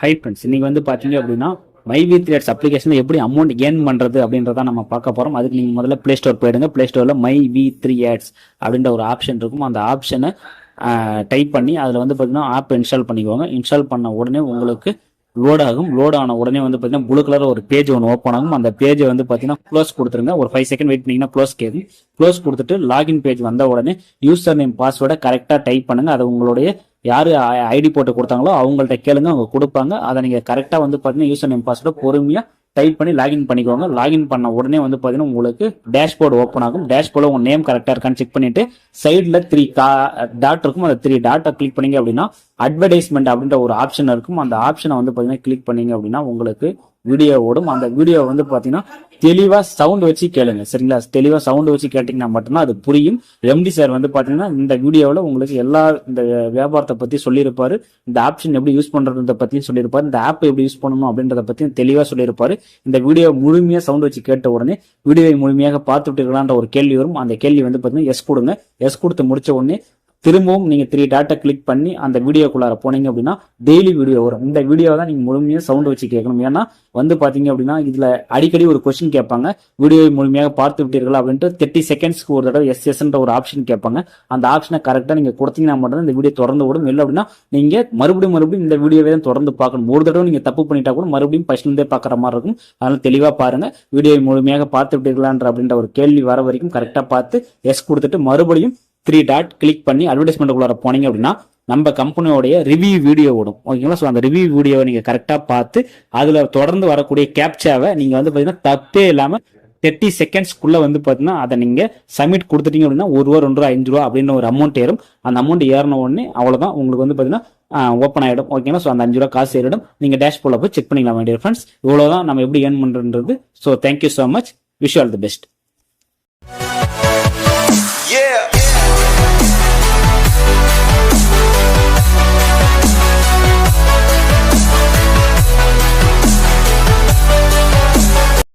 Hi friends இன்னைக்கு வந்து பார்த்தீங்க அப்படின்னா மை வி த்ரீட்ஸ் அப்ளிகேஷனில் எப்படி அமௌண்ட் ஏர்ன் பண்ணுறது அப்படின்றத நம்ம பார்க்க போகிறோம் அதுக்கு நீங்கள் முதல்ல ப்ளே ஸ்டோர் போயிடுங்க. ப்ளே ஸ்டோரில் மை வி த்ரீ ஆட்ஸ் அப்படின்ற ஒரு ஆப்ஷன் இருக்கும். அந்த ஆப்ஷனை டைப் பண்ணி அதில் வந்து பார்த்தீங்கன்னா ஆப் இன்ஸ்டால் பண்ணிக்கோங்க. இன்ஸ்டால் பண்ண உடனே உங்களுக்கு லோட் ஆகும். லோட் ஆன உடனே வந்து பார்த்தீங்கன்னா ப்ளூ கலர் ஒரு பேஜ் ஒன்று ஓப்பன் ஆகும். அந்த பேஜை வந்து பார்த்தீங்கன்னா க்ளோஸ் கொடுத்துருங்க. ஒரு ஃபைவ் செகண்ட் வெயிட் பண்ணிங்கன்னா க்ளோஸ் கேட்கும் க்ளோஸ் கொடுத்துட்டு லாகின் பேஜ் வந்த உடனே யூசர் நேம் பாஸ்வேர்டை கரெக்டாக டைப் பண்ணுங்கள் அது உங்களுடைய யார் ஐடி போட்டு கொடுத்தாங்களோ அவங்கள்ட்ட கேளுங்க அவங்க கொடுப்பாங்க. அதை நீங்கள் கரெக்டாக வந்து பார்த்தீங்கன்னா யூசர் நேம் பாஸ்வேர்டு பொறுமையாக டைப் பண்ணி லாகின் பண்ணிக்கோங்க. லாகின் பண்ண உடனே வந்து பார்த்தீங்கன்னா உங்களுக்கு டேஷ்போர்டு ஓப்பன் ஆகும். டேஷ்போர்டில் உங்கள் நேம் கரெக்டாக இருக்கான்னு செக் பண்ணிட்டு சைடில் த்ரீ கா டாட் இருக்கும். அந்த த்ரீ டாட்டை கிளிக் பண்ணீங்க அப்படின்னா அட்வர்டைஸ்மெண்ட் அப்படின்ற ஒரு ஆப்ஷன் இருக்கும். அந்த ஆப்ஷனை வந்து பார்த்தீங்கன்னா கிளிக் பண்ணீங்க அப்படின்னா உங்களுக்கு வீடியோ ஓடும் அந்த வீடியோ வந்து பார்த்தீங்கன்னா தெளிவாக சவுண்ட் வச்சு கேளுங்க. சரிங்களா? தெளிவாக சவுண்ட் வச்சு கேட்டிங்கன்னா மட்டும்தான் அது புரியும். ரெம்டி சார் வந்து பார்த்தீங்கன்னா இந்த வீடியோவில் உங்களுக்கு எல்லா இந்த வியாபாரத்தை பற்றி சொல்லியிருப்பாரு. இந்த ஆப்ஷன் எப்படி யூஸ் பண்ணுறத பற்றியும் சொல்லியிருப்பாரு. இந்த ஆப் எப்படி யூஸ் பண்ணணும் அப்படின்றத பற்றியும் தெளிவாக சொல்லியிருப்பாரு. இந்த வீடியோ முழுமையாக சவுண்ட் வச்சு கேட்ட உடனே வீடியோவை முழுமையாக பார்த்து விட்டுக்கலான்ற ஒரு கேள்வி வரும். அந்த கேள்வி வந்து பார்த்தீங்கன்னா எஸ் கொடுங்க. எஸ் கொடுத்து முடிச்ச உடனே திரும்பவும் நீங்கள் த்ரீ டாட்டை கிளிக் பண்ணி அந்த வீடியோக்குள்ளார போனீங்க அப்படின்னா டெய்லி வீடியோ வரும். இந்த வீடியோ தான் நீங்கள் முழுமையாக சவுண்ட் வச்சு கேட்கணும். ஏன்னா வந்து பார்த்தீங்க அப்படின்னா இதில் அடிக்கடி ஒரு கொஸ்டின் கேட்பாங்க. வீடியோவை முழுமையாக பார்த்து விட்டீர்களா அப்படின்ட்டு தேர்ட்டி செகண்ட்ஸ்க்கு ஒரு தடவை எஸ் எஸ்ன்ற ஒரு ஆப்ஷன் கேட்பாங்க. அந்த ஆப்ஷனை கரெக்டாக நீங்கள் கொடுத்தீங்கன்னா மட்டும் இந்த வீடியோ தொடர்ந்து விடும் இல்லை அப்படின்னா நீங்கள் மறுபடியும் மறுபடியும் இந்த வீடியோவை தான் தொடர்ந்து பார்க்கணும். ஒரு தடவை நீங்கள் தப்பு பண்ணிட்டா கூட மறுபடியும் ஃபர்ஸ்ட்லேருந்தே பார்க்குற மாதிரி இருக்கும். அதனால் தெளிவாக பாருங்கள் வீடியோவை முழுமையாக பார்த்து விட்டீர்களான்ற அப்படின்ற ஒரு கேள்வி வர வரைக்கும் கரெக்டாக பார்த்து எஸ் கொடுத்துட்டு மறுபடியும் த்ரீ டாட் கிளிக் பண்ணி அட்வர்டைஸ்மெண்ட்டுக்குள்ளார போனீங்க அப்படின்னா நம்ம கம்பெனியோடைய ரிவ்யூ வீடியோ ஓடும். ஓகேங்களா? ஸோ அந்த ரிவ்யூ வீடியோவை நீங்கள் கரெக்டாக பார்த்து அதில் தொடர்ந்து வரக்கூடிய கேப்சாவை நீங்கள் வந்து பார்த்தீங்கன்னா தப்பே இல்லாமல் தேர்ட்டி செகண்ட்ஸ்க்குள்ளே வந்து பார்த்தீங்கன்னா அதை நீங்கள் சப்மிட் கொடுத்துட்டீங்க அப்படின்னா ஒரு ரூபா ரெண்டு ரூபா அஞ்சு ரூபா அப்படின்னு ஒரு அமௌண்ட் ஏறும். அந்த அமௌண்ட் ஏறின உடனே அவ்வளோதான் உங்களுக்கு வந்து பார்த்தீங்கன்னா ஓப்பன் ஆகிடும் ஓகேங்களா? ஸோ அந்த அஞ்சு ரூபா காசு ஏறிடும். நீங்கள் டேஷ்போர்டில் போய் செக் பண்ணிக்கலாம் வேண்டிய ஃப்ரெண்ட்ஸ் இவ்வளோதான் நம்ம எப்படி ஏர்ன் பண்ணுறது so thank you so much wish all the best Yeah.